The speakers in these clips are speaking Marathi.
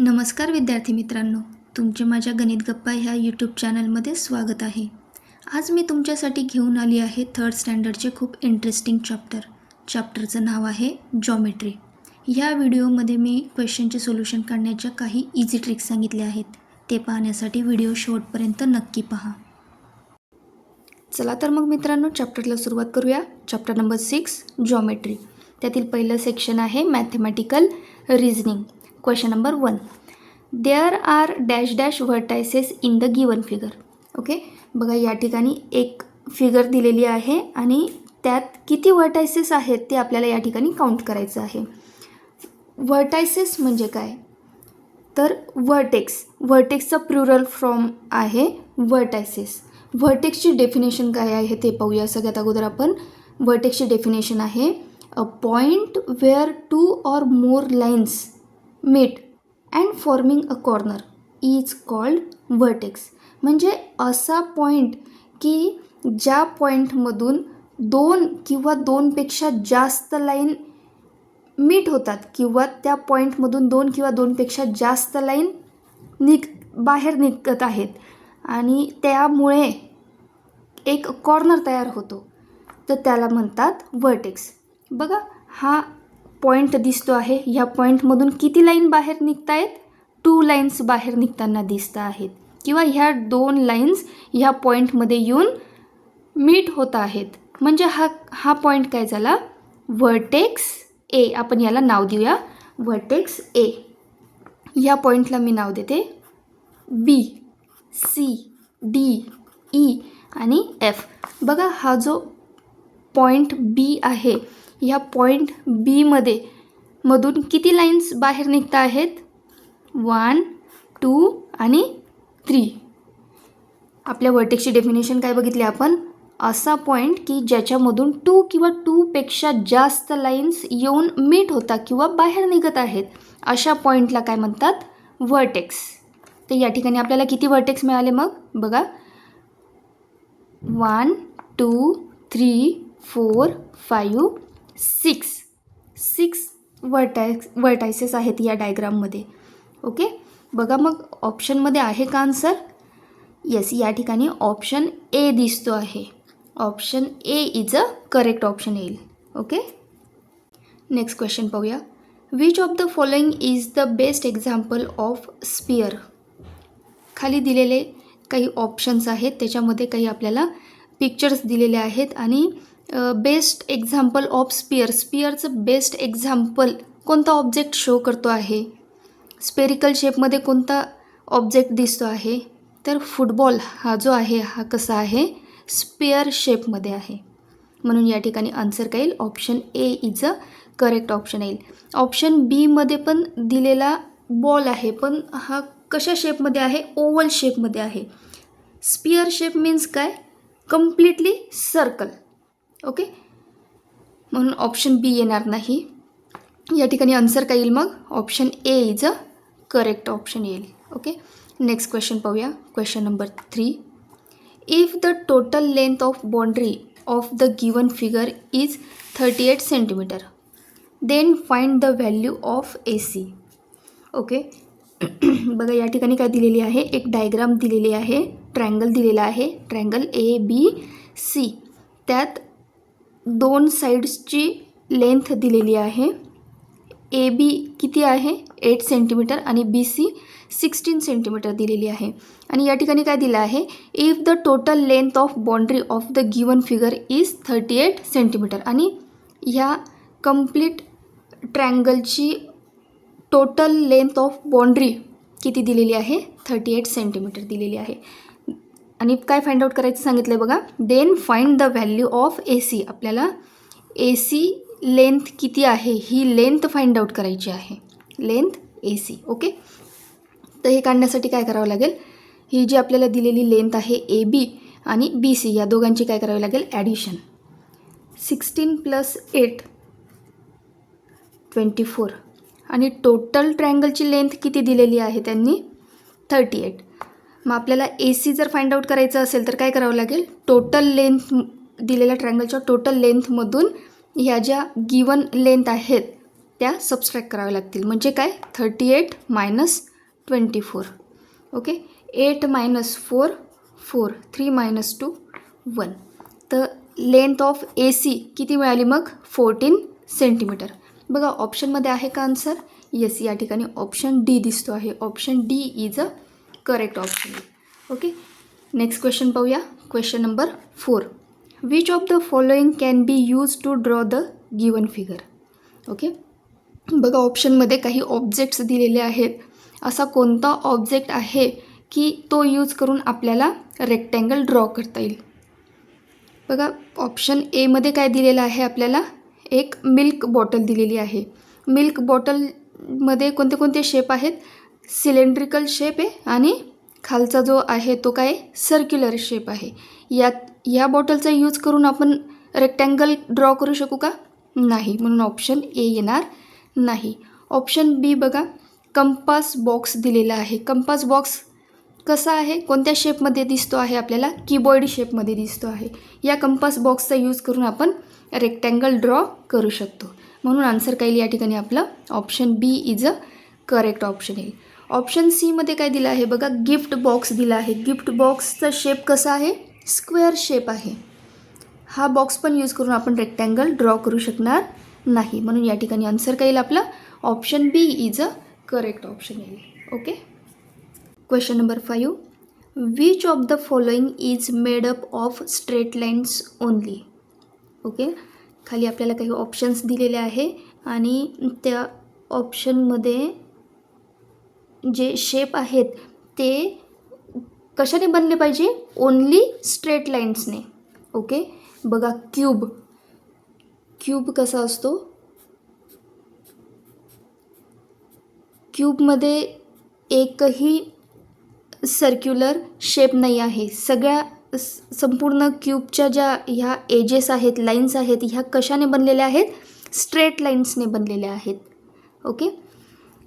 नमस्कार विद्यार्थी मित्रांनो तुमचे माझ्या गणित गप्पा ह्या यूट्यूब चॅनलमध्ये स्वागत आहे. आज मी तुमच्यासाठी घेऊन आली आहे थर्ड स्टँडर्डचे खूप इंटरेस्टिंग चॅप्टर चॅप्टरचं नाव आहे जॉमेट्री ह्या व्हिडिओमध्ये मी क्वेश्चनचे सोल्युशन काढण्याच्या काही इझी ट्रिक्स सांगितल्या आहेत. ते पाहण्यासाठी व्हिडिओ शेवटपर्यंत नक्की पहा. चला तर मग मित्रांनो चॅप्टरला सुरुवात करूया. चॅप्टर नंबर सिक्स जॉमेट्री त्यातील पहिलं सेक्शन आहे mathematical reasoning question number one there are dash dash vertices in the given figure okay बघा या ठिकाणी एक फिगर दिलेली आहे आणि त्यात किती व्हर्टायसेस आहेत ते आपल्याला या ठिकाणी काउंट करायचं आहे. व्हर्टायसेस म्हणजे काय? तर व्हर्टेक्स व्हर्टेक्सचा प्लुरल फ्रॉम आहे व्हर्टायसेस व्हर्टेक्सची डेफिनेशन काय आहे ते पाहूया. सगळ्यात अगोदर आपण व्हर्टेक्सची डेफिनेशन आहे a point where two or more lines meet and forming a corner is called vertex म्हणजे असा पॉईंट की ज्या पॉईंटमधून दोन किंवा दोनपेक्षा जास्त लाईन मीट होतात किंवा त्या पॉईंटमधून दोन किंवा दोनपेक्षा जास्त लाईन निघ बाहेर निघत आहेत. आणि त्यामुळे एक कॉर्नर तयार होतो. तर त्याला म्हणतात व्हर्टेक्स बघा हा पॉईंट दिसतो आहे. ह्या पॉईंटमधून किती लाईन बाहेर निघत आहेत टू लाईन्स बाहेर निघताना दिसत आहेत. किंवा ह्या दोन लाईन्स ह्या पॉईंटमध्ये येऊन मीट होत आहेत. म्हणजे हा हा पॉईंट काय झाला? व्हर्टेक्स ए आपण याला नाव देऊया. व्हर्टेक्स ए या पॉईंटला मी नाव देते. बी सी डी ई आणि एफ बघा हा जो पॉईंट बी आहे ह्या पॉईंट बीमध्ये मधून किती लाईन्स बाहेर निघत आहेत? वन टू आणि थ्री आपल्या वर्टेक्सची डेफिनेशन काय बघितली आपण? असा पॉईंट की ज्याच्यामधून टू किंवा टूपेक्षा जास्त लाईन्स येऊन मीट होता किंवा बाहेर निघत आहेत. अशा पॉईंटला काय म्हणतात? वर्टेक्स तर या ठिकाणी आपल्याला किती वर्टेक्स मिळाले मग? बघा. One two three four five six six vertex vertices आहेत या डायग्राममध्ये ओके बघा मग ऑप्शनमध्ये आहे का आन्सर येस या ठिकाणी ऑप्शन ए दिसतो आहे. Option A is a correct option येईल. ओके नेक्स्ट क्वेश्चन पाहूया. Which of the following is the best example of sphere खाली दिलेले काही ऑप्शन्स आहेत त्याच्यामध्ये काही आपल्याला पिक्चर्स दिलेले आहेत आणि बेस्ट एक्झाम्पल ऑफ स्पियर स्पियरचं बेस्ट एक्झाम्पल कोणता ऑब्जेक्ट शो करतो आहे? स्पेरिकल शेपमध्ये कोणता ऑब्जेक्ट दिसतो आहे? तर फुटबॉल हा जो आहे हा कसा आहे? स्पेअर शेपमध्ये आहे. म्हणून या ठिकाणी आन्सर काय येईल? Option A is a correct option येईल. ऑप्शन बीमध्ये पण दिलेला बॉल आहे पण हा कशा शेपमध्ये आहे? ओवल शेपमध्ये आहे. स्पियर शेप मीन्स काय? Completely circle okay? म्हणून ऑप्शन बी येणार नाही. या ठिकाणी आन्सर काय येईल मग? Option A is a correct option येईल. ओके? नेक्स्ट क्वेश्चन पाहूया. Question number three if the total length of boundary of the given figure is thirty eight centimetre then find the value of A C okay? बघा या ठिकाणी काय दिलेली आहे? एक डायग्राम दिलेली आहे. ट्रँगल दिलेला आहे. ट्रँगल ए बी सी त्यात दोन साईड्सची लेंथ दिलेली आहे. ए बी किती आहे? एट सेंटीमीटर आणि बी सी सिक्स्टीन सेंटीमीटर दिलेली आहे. आणि या ठिकाणी काय दिलं आहे? If the total length of boundary of the given figure is thirty eight centimetre आणि ह्या कंप्लीट ट्रँगलची टोटल लेंथ ऑफ बाउंड्री किती दिलेली आहे? थर्टी एट सेंटीमीटर दिलेली आहे. आणि काय फाइंड आउट करायचं सांगितलं आहे बघा. Then find the value of A C आपल्याला ए सी लेंथ किती आहे? ही लेंथ फाइंड आउट करायची आहे. लेंथ ए सी ओके तर हे काढण्यासाठी काय करावं लागेल? ही जी आपल्याला दिलेली लेंथ आहे ए बी आणि बी सी या दोघांची काय करावी लागेल? Addition sixteen plus eight twenty four आणि टोटल ट्रँगलची लेंथ किती दिलेली आहे त्यांनी? थर्टी एट मग आपल्याला ए सी जर फाइंड आउट करायचं असेल तर काय करावं लागेल? टोटल लेंथ दिलेल्या ट्रँगलच्या टोटल लेंथमधून ह्या ज्या गिवन लेंथ आहेत त्या सबस्ट्रॅक्ट कराव्या लागतील. म्हणजे काय? Thirty eight minus twenty four okay eight minus four four three minus two one तर लेंथ ऑफ ए सी किती मिळाली मग? फोर्टीन सेंटीमीटर बघा ऑप्शनमध्ये आहे का आन्सर येस या ठिकाणी ऑप्शन डी दिसतो आहे. Option D is a correct option okay next question पाहूया. Question number four which of the following can be use to draw the given figure okay बघा ऑप्शनमध्ये काही ऑब्जेक्ट्स दिलेले आहेत. असा कोणता ऑब्जेक्ट आहे की तो यूज करून आपल्याला रेक्टँगल ड्रॉ करता येईल? बघा ऑप्शन एमध्ये काय दिलेलं आहे आपल्याला? एक मिल्क बॉटल दिलेली आहे. मिल्क बॉटलमध्ये कोणते कोणते शेप आहेत? सिलेंड्रिकल शेप आहे आणि खालचा जो आहे तो काय सर्क्युलर शेप आहे. यात या बॉटलचा यूज करून आपण रेक्टँगल ड्रॉ करू शकू का? नाही. म्हणून ऑप्शन ए येणार नाही. ऑप्शन बी बघा. कंपास बॉक्स दिलेला आहे. कंपास बॉक्स कसा आहे? कोणत्या शेपमध्ये दिसतो आहे आपल्याला? कीबोर्ड शेपमध्ये दिसतो आहे. या कंपास बॉक्सचा यूज करून आपण रेक्टँगल ड्रॉ करू शकतो. म्हणून आन्सर काही या ठिकाणी आपलं option B is a correct option येईल ऑप्शन सीमध्ये काय दिलं आहे? बघा गिफ्ट बॉक्स दिला आहे. गिफ्ट बॉक्सचा शेप कसा आहे? स्क्वेअर शेप आहे. हा बॉक्स पण यूज करून आपण रेक्टँगल ड्रॉ करू शकणार नाही. म्हणून या ठिकाणी आन्सर काय येईल आपलं? Option B is a correct option येईल. Okay question number five which of the following is made up of straight lines only okay खाली आपल्याला काही ऑप्शन्स दिलेले आहे आणि त्या ऑप्शनमध्ये जे शेप आहेत ते कशाने बनले पाहिजे? ओनली स्ट्रेट लाईन्सने ओके बघा क्यूब क्यूब कसा असतो? क्यूबमध्ये एकही सर्क्युलर शेप नाही आहे. सगळ्या संपूर्ण क्यूबच्या ज्या ह्या एजेस आहेत लाईन्स आहेत ह्या कशाने बनलेल्या आहेत? स्ट्रेट लाईन्सने बनलेल्या आहेत. ओके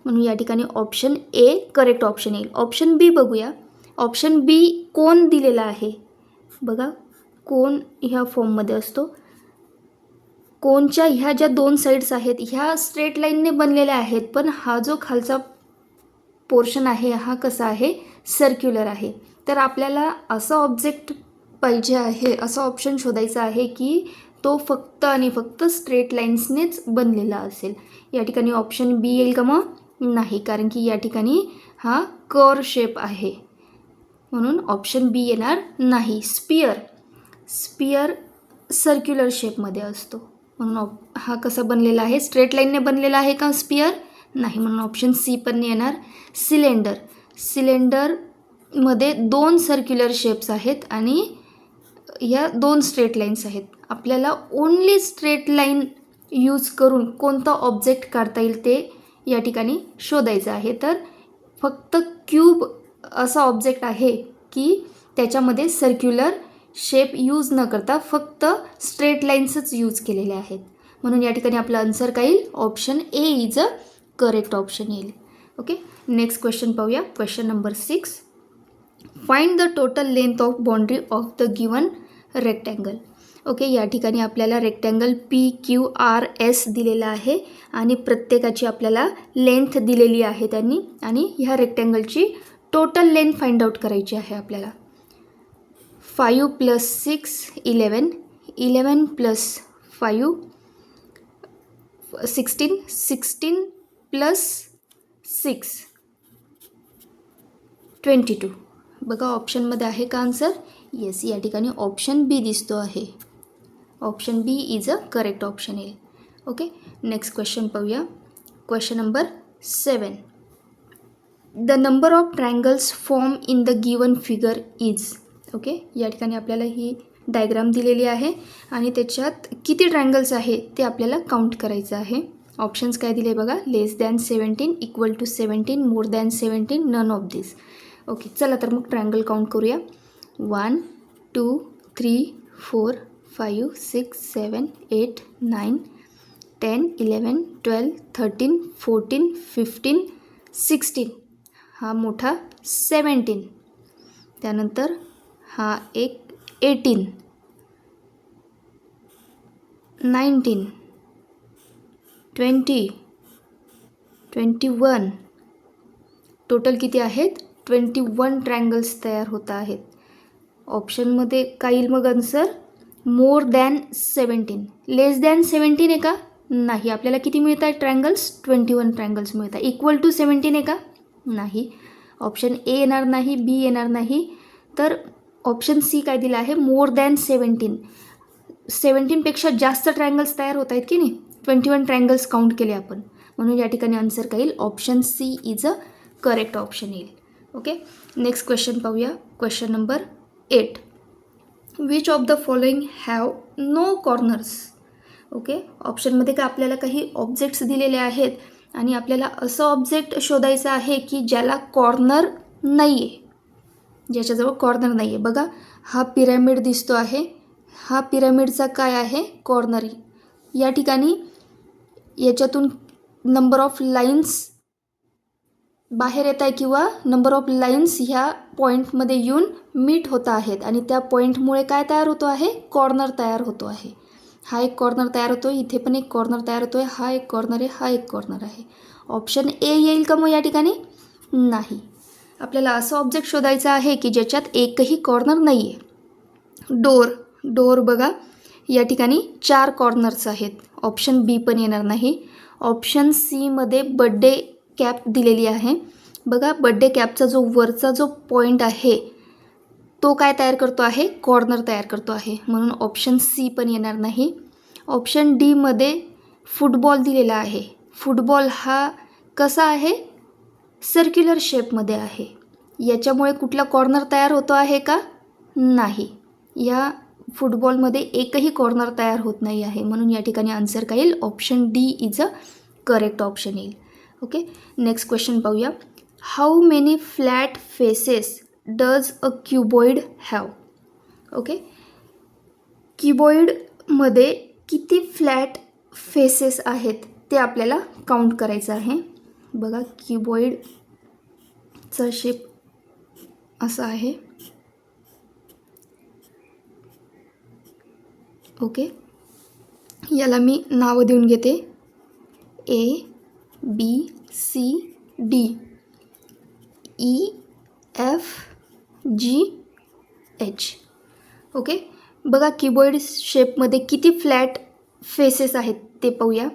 म्हणून या ठिकाणी ऑप्शन ए करेक्ट ऑप्शन येईल. ऑप्शन बी बघूया. ऑप्शन बी कोण दिलेला आहे? बघा कोण ह्या फॉर्ममध्ये असतो? कोणच्या ह्या ज्या दोन साईड्स आहेत ह्या स्ट्रेट लाईनने बनलेल्या आहेत पण हा जो खालचा पोर्शन आहे हा कसा आहे? सर्क्युलर आहे. तर आपल्याला असं ऑब्जेक्ट पाहिजे आहे असं ऑप्शन शोधायचं आहे की तो फक्त आणि फक्त स्ट्रेट लाईन्सनेच बनलेला असेल. या ठिकाणी ऑप्शन बी येईल का मग? नाही कारण की या ठिकाणी हा कर शेप आहे. म्हणून ऑप्शन बी येणार नाही. स्पियर स्पियर सर्क्युलर शेपमध्ये असतो. म्हणून ऑप हा कसा बनलेला आहे? स्ट्रेट लाईनने बनलेला आहे का स्पियर नाही म्हणून ऑप्शन सी पण येणार. सिलेंडर सिलेंडरमध्ये दोन सर्क्युलर शेप्स आहेत आणि या दोन स्ट्रेट लाईन्स आहेत. आपल्याला ओनली स्ट्रेट लाईन यूज करून कोणता ऑब्जेक्ट काढता येईल ते या ठिकाणी शोधायचं आहे. तर फक्त क्यूब असा ऑब्जेक्ट आहे की त्याच्यामध्ये सर्क्युलर शेप यूज न करता फक्त स्ट्रेट लाईन्सच यूज केलेले आहेत. म्हणून या ठिकाणी आपलं आन्सर काय येईल? Option A is a correct option येईल. ओके? नेक्स्ट क्वेश्चन पाहूया. Question number six. Find the total length of boundary of the given rectangle. Okay या ठिकाणी आपल्याला rectangle P Q R S दिलेला आहे आणि प्रत्येकाची आपल्याला लेंथ दिलेली आहे त्यांनी आणि ह्या रेक्टँगलची टोटल लेंथ फाइंड आउट करायची आहे आपल्याला. Five plus six eleven eleven plus five sixteen sixteen plus six twenty two बघा ऑप्शनमध्ये आहे का आन्सर येस या ठिकाणी ऑप्शन बी दिसतो आहे. Option B is a correct option येईल ओके नेक्स्ट क्वेश्चन पाहूया. Question number seven the number of triangles form in the given figure is okay या ठिकाणी आपल्याला ही डायग्राम दिलेली आहे आणि त्याच्यात किती ट्रँगल्स आहे ते आपल्याला काउंट करायचं आहे. ऑप्शन्स काय दिले बघा? Less than seventeen equal to seventeen more than seventeen none of this okay चला तर मग ट्रँगल काउंट करूया. One two three four five six seven eight nine ten eleven twelve thirteen fourteen fifteen sixteen हा मोठा सेवन्टीन. त्यानंतर हा एक eighteen. Nineteen twenty. Twenty one. Total किती आहेत? ट्वेंटी वन ट्रँगल्स तयार होत आहेत. ऑप्शनमध्ये का येईल मग answer? More than seventeen less than seventeen आहे का? नाही. आपल्याला किती मिळत आहे ट्रँगल्स? ट्वेंटी वन ट्रँगल्स मिळत आहे इक्वल टू सेवन्टीन आहे का? नाही. ऑप्शन ए येणार नाही बी येणार नाही. तर ऑप्शन सी काय दिलं आहे? मोर दॅन सेवन्टीन सेवन्टीनपेक्षा जास्त ट्रँगल्स तयार होत आहेत की नाही? ट्वेंटी वन ट्रँगल्स काउंट केले आपण. म्हणून या ठिकाणी आन्सर काय येईल? Option C is a correct option येईल. ओके? नेक्स्ट क्वेश्चन पाहूया. Question number eight. Which of the following have no corners okay ऑप्शनमध्ये का आपल्याला काही ऑब्जेक्ट्स दिलेले आहेत आणि आपल्याला असं ऑब्जेक्ट शोधायचं आहे की ज्याला कॉर्नर नाही आहे ज्याच्याजवळ कॉर्नर नाही आहे बघा हा पिरॅमिड दिसतो आहे. हा पिरॅमिडचा काय आहे? कॉर्नर या ठिकाणी याच्यातून नंबर ऑफ लाईन्स बाहेर येत आहे किंवा नंबर ऑफ लाईन्स ह्या पॉईंटमध्ये येऊन मीट होत आहेत. आणि त्या पॉईंटमुळे काय तयार होतो आहे? कॉर्नर तयार होतो आहे. हा एक कॉर्नर तयार होतो आहे इथे पण एक कॉर्नर तयार होतो आहे हा एक कॉर्नर आहे. हा एक कॉर्नर आहे. ऑप्शन ए येईल का मग या ठिकाणी? नाही. आपल्याला असं ऑब्जेक्ट शोधायचं आहे की ज्याच्यात एकही कॉर्नर नाही आहे डोर डोर बघा. या ठिकाणी चार कॉर्नर्स आहेत. ऑप्शन बी पण येणार नाही. ऑप्शन सीमध्ये बड्डे कॅप दिलेली आहे. बघा बड्डे कॅपचा जो वरचा जो पॉईंट आहे तो काय तयार करतो आहे? कॉर्नर तयार करतो आहे. म्हणून ऑप्शन सी पण येणार नाही. ऑप्शन डीमध्ये फुटबॉल दिलेला आहे. फुटबॉल हा कसा आहे? सर्क्युलर शेपमध्ये आहे. याच्यामुळे कुठला कॉर्नर तयार होतो आहे का? नाही. या फुटबॉलमध्ये एकही कॉर्नर तयार होत नाही आहे. म्हणून या ठिकाणी आन्सर काय येईल option D is a correct option येईल. ओके नेक्स्ट क्वेश्चन पाहूया. How many flat faces does a cuboid have okay क्युबॉइडमध्ये किती फ्लॅट फेसेस आहेत ते आपल्याला काउंट करायचं आहे. बघा किबॉइडचा शेप असा आहे. ओके याला मी नावं देऊन घेते. A B C D. E F G H okay बघा कीबोर्ड शेपमध्ये किती फ्लॅट फेसेस आहेत ते पाहूया.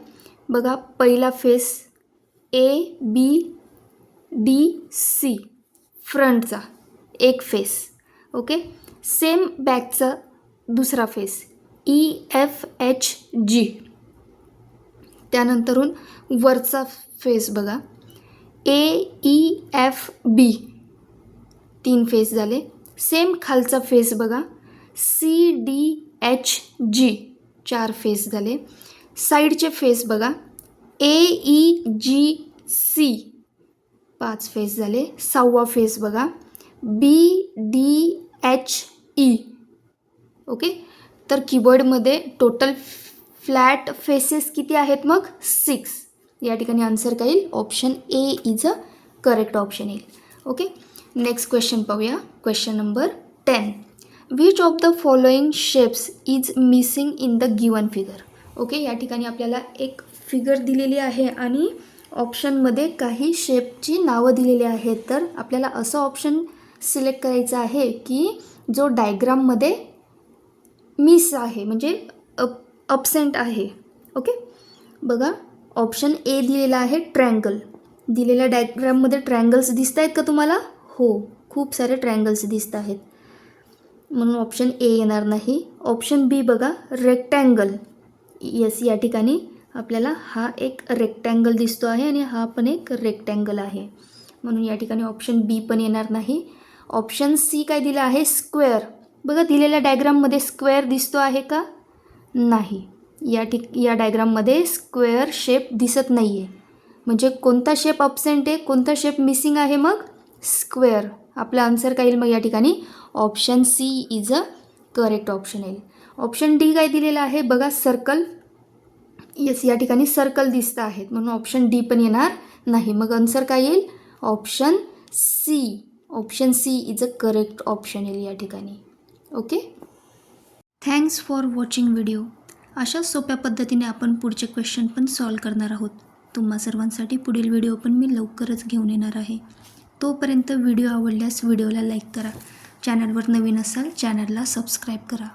बघा पहिला face A B D C फ्रंटचा एक फेस ओके सेम बॅकचा दुसरा face E F H G त्यानंतरून वरचा फेस बघा. ए ई एफ बी तीन फेस झाले. सेम खालचा फेस बघा. सी डी एच जी चार फेस झाले. साईडचे फेस बघा. ए ई जी सी पाच फेस झाले. सहावा फेस बघा. B D H E okay तर कीबोर्डमध्ये टोटल फ्लॅट फेसेस किती आहेत मग? सिक्स. या ठिकाणी आन्सर काय येईल? Option A is a correct option येईल. ओके? नेक्स्ट क्वेश्चन पाहूया. Question number ten. Which of the following shapes is missing in the given figure okay? या ठिकाणी आपल्याला एक फिगर दिलेली आहे आणि ऑप्शनमध्ये काही शेपची नावं दिलेली आहेत. तर आपल्याला असं ऑप्शन सिलेक्ट करायचं आहे की जो डायग्राममध्ये मिस आहे. म्हणजे अप अपसेंट आहे. ओके बघा ऑप्शन ए दिलेला आहे ट्रँगल दिलेल्या डायग्राममध्ये ट्रँगल्स दिसत आहेत का तुम्हाला? हो खूप सारे ट्रँगल्स दिसत आहेत. म्हणून ऑप्शन ए येणार नाही. ऑप्शन बी बघा रेक्टँगल येस या ठिकाणी आपल्याला हा एक रेक्टँगल दिसतो आहे आणि हा पण एक रेक्टँगल आहे. म्हणून या ठिकाणी ऑप्शन बी पण येणार नाही. ऑप्शन सी काय दिलं आहे? स्क्वेअर बघा दिलेल्या डायग्राममध्ये स्क्वेअर दिसतो आहे का? नाही. या ठिक या डायग्राममध्ये स्क्वेअर शेप दिसत नाही आहे म्हणजे कोणता शेप अब्सेंट आहे कोणता शेप मिसिंग आहे मग? स्क्वेअर आपला आन्सर काय येईल मग या ठिकाणी? Option C is a correct option येईल. ऑप्शन डी काय दिलेलं आहे? बघा सर्कल येस या ठिकाणी सर्कल दिसत आहेत. म्हणून ऑप्शन डी पण येणार नाही. मग आन्सर काय येईल? Option C option C is a correct option येईल या ठिकाणी. Okay thanks for watching video अशा सोप्या पद्धतीने आपण पुढचे क्वेश्चन पण सॉल्व करणार आहोत. तुम्हा सर्वांसाठी पुढील व्हिडिओ पण मी लवकरच घेऊन येणार आहे. तोपर्यंत व्हिडिओ आवडल्यास व्हिडिओला लाईक करा. चॅनलवर नवीन असाल चॅनलला सबस्क्राईब करा.